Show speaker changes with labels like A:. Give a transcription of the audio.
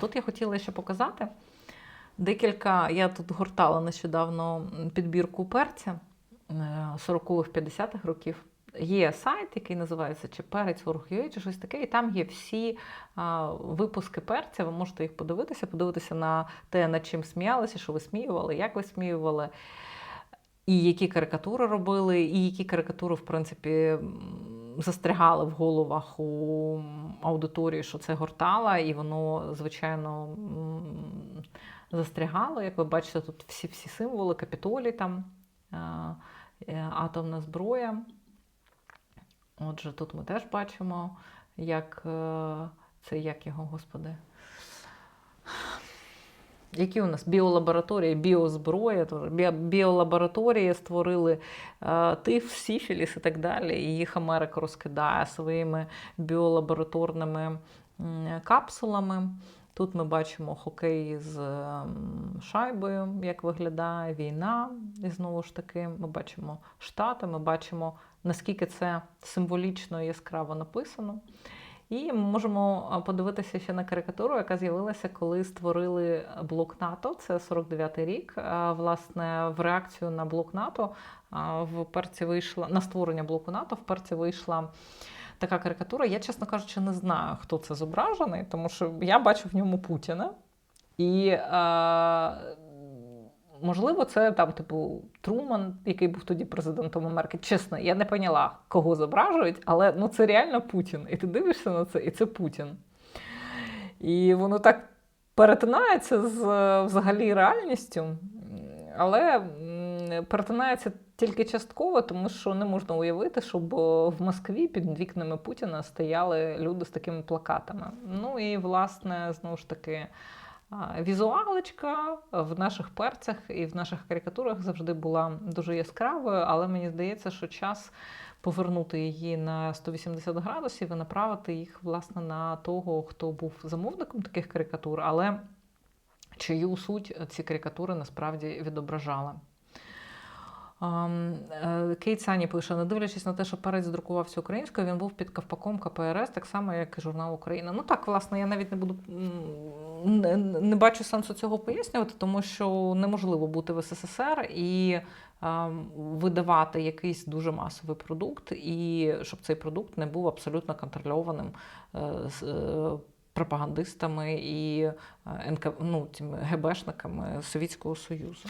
A: тут я хотіла ще показати декілька. Я тут гортала нещодавно підбірку перця е, 40-х, 50-х років. Є сайт, який називається чи перець Ворог.ua, чи щось таке, і там є всі а, випуски перця. Ви можете їх подивитися, подивитися на те, над чим сміялися, що висміювали, як висміювали, і які карикатури робили, і які карикатури, в принципі, застрягали в головах у аудиторії, що це гортала, і воно, звичайно, застрягало. Як ви бачите, тут всі всі символи, капітолі там, е, атомна зброя. Отже, тут ми теж бачимо, як е, це як його, господи. Які у нас біолабораторії, біозброя, біолабораторії створили тиф, сіфіліс і так далі. І їх Америка розкидає своїми біолабораторними капсулами. Тут ми бачимо хокей з ем, шайбою, як виглядає війна. І знову ж таки, ми бачимо штати, ми бачимо, наскільки це символічно і яскраво написано. І ми можемо подивитися ще на карикатуру, яка з'явилася, коли створили блок НАТО. Це 49-й рік. Власне, в реакцію на блок НАТО в перці вийшла на створення блоку НАТО. В перці вийшла така карикатура. Я, чесно кажучи, не знаю, хто це зображений, тому що я бачу в ньому Путіна. І е, можливо, це там, типу, Труман, який був тоді президентом Америки. Чесно, я не поняла, кого зображують, але ну це реально Путін. І ти дивишся на це, і це Путін. І воно так перетинається з взагалі реальністю, але перетинається тільки частково, тому що не можна уявити, щоб в Москві під вікнами Путіна стояли люди з такими плакатами. Ну і власне, знову ж таки. Візуалочка в наших перцях і в наших карикатурах завжди була дуже яскравою, але мені здається, що час повернути її на 180 градусів і направити їх власне на того, хто був замовником таких карикатур, але чию суть ці карикатури насправді відображали. Ам, е, Кейт Сані пише: не дивлячись на те, що перець друкувався українською, він був під ковпаком КПРС, так само, як і журнал Україна. Ну так, власне, я навіть не буду не, не бачу сенсу цього пояснювати, тому що неможливо бути в СССР і ам, видавати якийсь дуже масовий продукт, і щоб цей продукт не був абсолютно контрольованим е, е, пропагандистами і е, ну, тими ГБшниками Совєтського Союзу.